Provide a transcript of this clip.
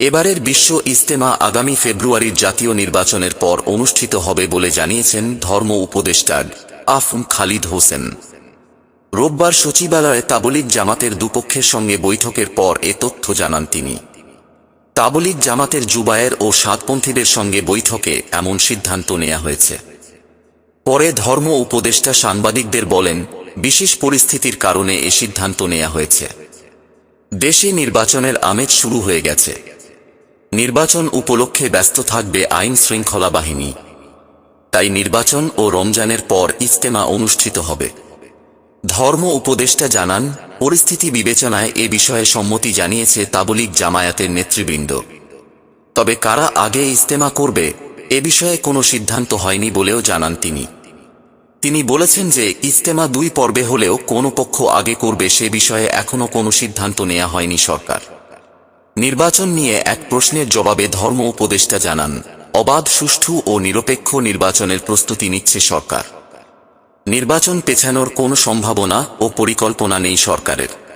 এবারের বিশ্ব ইস্তেমা আগামী ফেব্রুয়ারির জাতীয় নির্বাচনের পর অনুষ্ঠিত হবে বলে জানিয়েছেন ধর্ম উপদেষ্টা আফম খালিদ হোসেন। রোববার সচিবালয়ে তাবলিগ জামাতের দুপক্ষের সঙ্গে বৈঠকের পর এ তথ্য জানান তিনি। তাবলিগ জামাতের জুবায়ের ও সাতপন্থীদের সঙ্গে বৈঠকে এমন সিদ্ধান্ত নেওয়া হয়েছে। পরে ধর্ম উপদেষ্টা সাংবাদিকদের বলেন, বিশেষ পরিস্থিতির কারণে এ সিদ্ধান্ত নেওয়া হয়েছে। দেশে নির্বাচনের আমেজ শুরু হয়ে গেছে। নির্বাচন উপলক্ষে ব্যস্ত থাকবে আইন শৃঙ্খলা বাহিনী। তাই নির্বাচন ও রমজানের পর ইজতেমা অনুষ্ঠিত হবে। ধর্ম উপদেষ্টা জানান, পরিস্থিতি বিবেচনায় এ বিষয়ে সম্মতি জানিয়েছে তাবলিগ জামায়াতের নেতৃবৃন্দ। তবে কারা আগে ইজতেমা করবে, এ বিষয়ে কোনো সিদ্ধান্ত হয়নি বলেও জানান তিনি। তিনি বলেছেন যে ইজতেমা দুই পর্বে হলেও কোনো পক্ষ আগে করবে সে বিষয়ে এখনও কোনো সিদ্ধান্ত নেওয়া হয়নি সরকার। নির্বাচন নিয়ে এক প্রশ্নের জবাবে ধর্ম উপদেষ্টা জানান, অবাধ, সুষ্ঠু ও নিরপেক্ষ নির্বাচনের প্রস্তুতি নিচ্ছে সরকার। নির্বাচন পেছানোর কোনো সম্ভাবনা ও পরিকল্পনা নেই সরকারের।